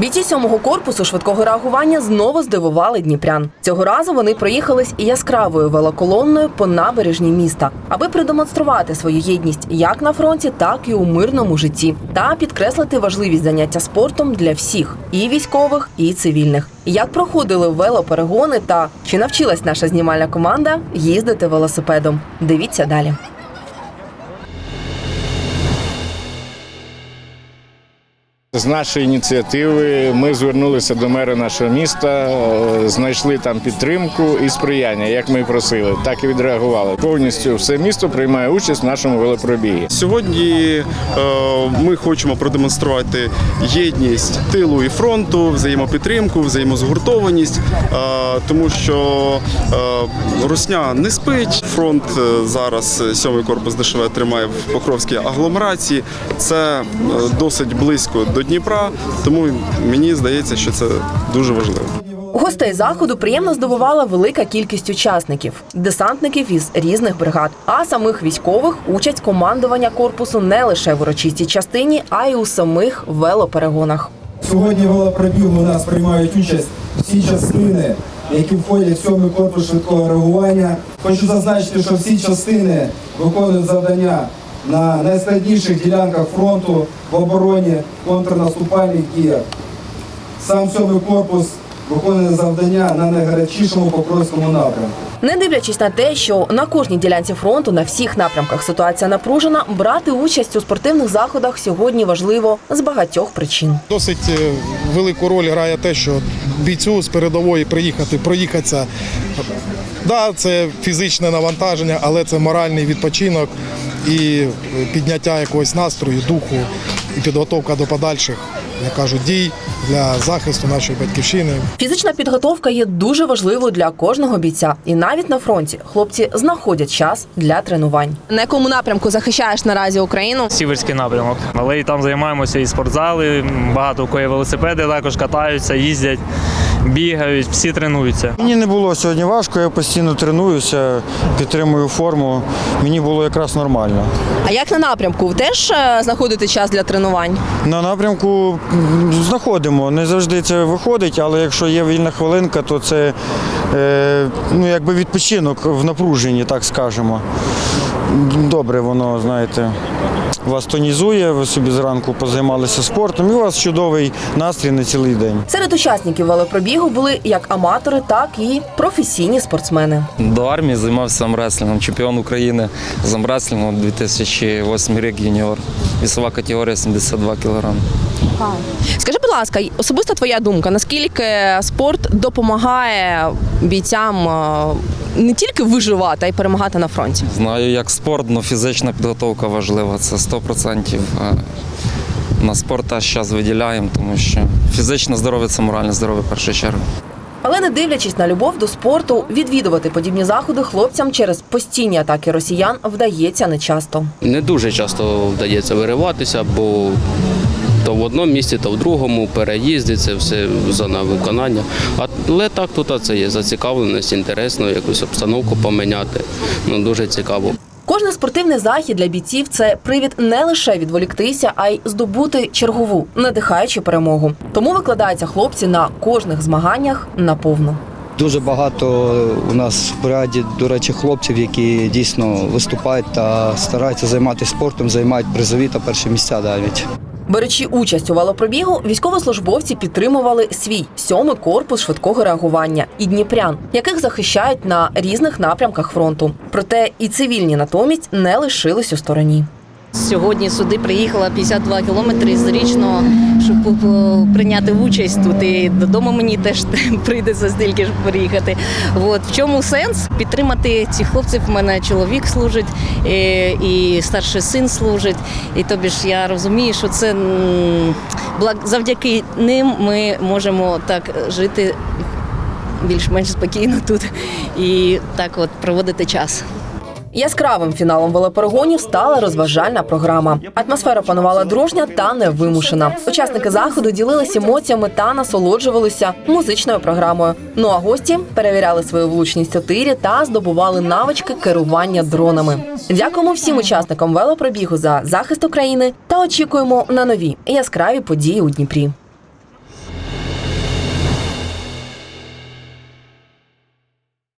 Бійці сьомого корпусу швидкого реагування знову здивували дніпрян. Цього разу вони проїхались і яскравою велоколонною по набережній міста, аби продемонструвати свою єдність як на фронті, так і у мирному житті, та підкреслити важливість заняття спортом для всіх і військових, і цивільних. Як проходили велоперегони та чи навчилась наша знімальна команда їздити велосипедом? Дивіться далі. З нашої ініціативи ми звернулися до мера нашого міста, е, знайшли там підтримку і сприяння, як ми і просили, так і відреагували. Повністю все місто приймає участь в нашому велопробігі. Сьогодні е, ми хочемо продемонструвати єдність тилу і фронту, взаємопідтримку, взаємозгуртованість, е, тому що Русня не спить. Фронт зараз сьомий корпус ДШВ тримає в Покровській агломерації. Це досить близько до Дніпра, тому мені здається, що це дуже важливо. Гостей заходу приємно здивувала велика кількість учасників, десантників із різних бригад, а самих військових участь командування корпусу не лише в урочистій частині, а й у самих велоперегонах. Сьогодні в велопробігу у нас приймають участь всі частини, які входять в сьомий корпус швидкого реагування. Хочу зазначити, що всі частини виконують завдання на найскладніших ділянках фронту в обороні контрнаступальних діях. Сам сьомий корпус виконує завдання на найгарячішому Покровському напрямку. Не дивлячись на те, що на кожній ділянці фронту на всіх напрямках ситуація напружена, брати участь у спортивних заходах сьогодні важливо з багатьох причин. Досить е, велику роль грає те, що бійцю з передової приїхати, проїхатися. Да, це фізичне навантаження, але це моральний відпочинок і підняття якогось настрою, духу і підготовка до подальших, як кажуть, дій для захисту нашої батьківщини. Фізична підготовка є дуже важливою для кожного бійця, і навіть на фронті хлопці знаходять час для тренувань. На якому напрямку захищаєш наразі Україну? Сіверський напрямок. Але і там займаємося і спортзали, багато у кої велосипеди також катаються, їздять, бігають, всі тренуються. Мені не було сьогодні важко, я постійно тренуюся, підтримую форму. Мені було якраз нормально. А як на напрямку? Ви теж е, знаходите час для тренувань? На напрямку знаходимо. Не завжди це виходить, але якщо є вільна хвилинка, то це е, ну, якби відпочинок в напруженні, так скажемо. Добре, воно, знаєте, вас тонізує, ви собі зранку позаймалися спортом, і у вас чудовий настрій на цілий день. Серед учасників велопробігу були як аматори, так і професійні спортсмени. До армії займався амреслінгом, чемпіон України з амреслінгу 2008 рік юніор. Вісова категорія 72 кг. Скажи, будь ласка, особиста твоя думка, наскільки спорт допомагає бійцям е, не тільки виживати, а й перемагати на фронті? Знаю, як спорт, але фізична підготовка важлива. Це 100%. На спорт теж час виділяємо, тому що фізичне здоров'я це моральне здоров'я в першу чергу. Але не дивлячись на любов до спорту, відвідувати подібні заходи хлопцям через постійні атаки росіян вдається нечасто. Не дуже часто вдається вириватися, бо то в одному місці, то в другому переїзди, це все зона виконання. Але так тут це є зацікавленість, інтересно, якусь обстановку поміняти. Ну дуже цікаво. Кожний спортивний захід для бійців це привід не лише відволіктися, а й здобути чергову, надихаючу перемогу. Тому викладаються хлопці на кожних змаганнях наповну. Дуже багато у нас в бригаді, до речі, хлопців, які дійсно виступають та стараються займатися спортом, займають призові та перші місця навіть. Беручи участь у велопробігу, військовослужбовці підтримували свій сьомий корпус швидкого реагування і дніпрян, яких захищають на різних напрямках фронту. Проте і цивільні натомість не лишились у стороні. Сьогодні сюди приїхала 52 кілометри з річного, щоб е, прийняти участь тут. І додому мені теж прийдеться стільки ж приїхати. От в чому сенс підтримати цих хлопців? У мене чоловік служить е, і старший син служить. І тобі ж я розумію, що це завдяки ним ми можемо так жити більш-менш спокійно тут і так от проводити час. Яскравим фіналом велоперегонів стала розважальна програма. Атмосфера панувала дружня та невимушена. Учасники заходу ділилися емоціями та насолоджувалися музичною програмою. Ну а гості перевіряли свою влучність у тирі та здобували навички керування дронами. Дякуємо всім учасникам велопробігу за захист України та очікуємо на нові яскраві події у Дніпрі.